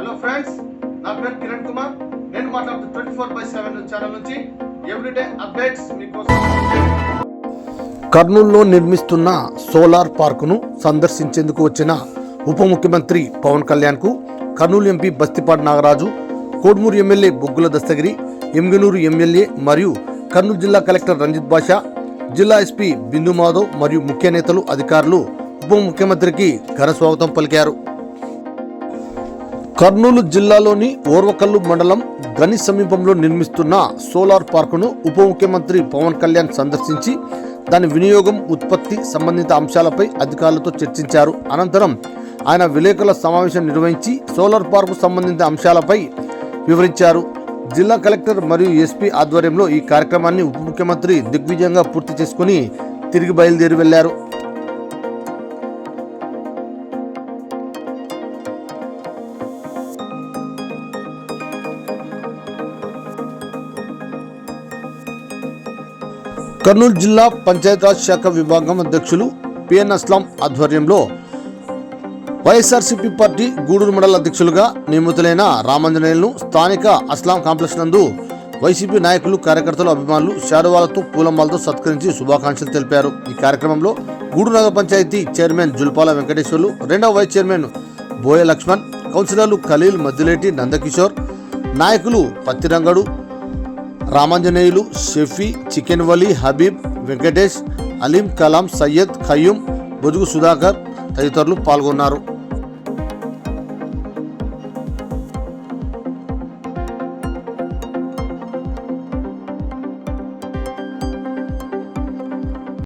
Hello friends నా పేరు కిరణ్ కుమార్. నేను మాట్లాడుతూ twenty four by seven channel నుంచి ఎవ్రీడే అప్డేట్స్ మీకోసం. కర్నూలులో నిర్మిస్తున్న సోలార్ పార్కును సందర్శించేందుకు వచ్చిన ఉప ముఖ్యమంత్రి పవన్ కళ్యాణ్కు Kurnool MP Bastipati Nagaraju Kodumur MLA Boggula Dastagiri Emmiganur MLA మరియు కర్నూలు జిల్లా కలెక్టర్ రంజిత్ బాషా జిల్లా ఎస్పీ బిందు మాధవ్ మరియు ముఖ్య నేతలు అధికారులు ఉప ముఖ్యమంత్రికి ఘన స్వాగతం పలికారు. కర్నూలు జిల్లాలోని ఓర్వకల్లు మండలం గని సమీపంలో నిర్మిస్తున్న సోలార్ పార్కును ఉప ముఖ్యమంత్రి పవన్ కళ్యాణ్ సందర్శించి దాని వినియోగం ఉత్పత్తి సంబంధిత అంశాలపై అధికారులతో చర్చించారు. అనంతరం ఆయన విలేకరుల సమావేశం నిర్వహించి సోలార్ పార్కు సంబంధిత అంశాలపై వివరించారు. జిల్లా కలెక్టర్ మరియు ఎస్పీ ఆధ్వర్యంలో ఈ కార్యక్రమాన్ని ఉప ముఖ్యమంత్రి దిగ్విజయంగా పూర్తి చేసుకుని తిరిగి బయలుదేరి వెళ్ళారు. కర్నూలు జిల్లా పంచాయతీరాజ్ శాఖ విభాగం అధ్యక్షులు పిఎన్ అస్లాం ఆధ్వర్యంలో వైఎస్ఆర్సీపీ పార్టీ గూడూరు మండల అధ్యక్షులుగా నియమితులైన రామాంజనేయులను స్థానిక అస్లాం కాంప్లెక్స్ నందు వైసీపీ నాయకులు కార్యకర్తలు అభిమానులు శాలువాలతో పూలమాలతో సత్కరించి శుభాకాంక్షలు తెలిపారు. ఈ కార్యక్రమంలో గూడూరు నగర పంచాయతీ చైర్మన్ జుల్పాల వెంకటేశ్వర్లు రెండవ వైస్ చైర్మన్ బోయ లక్ష్మణ్ కౌన్సిలర్లు ఖలీల్ మద్దిలేటి నందకిషోర్ నాయకులు పత్తిరంగడు రామాంజనేయులు షెఫీ చికెన్ వలీ హబీబ్ వెంకటేష్ అలీం కలాం సయ్యద్ ఖయ్యూం బొదుగు సుధాకర్ తదితరులు పాల్గొన్నారు.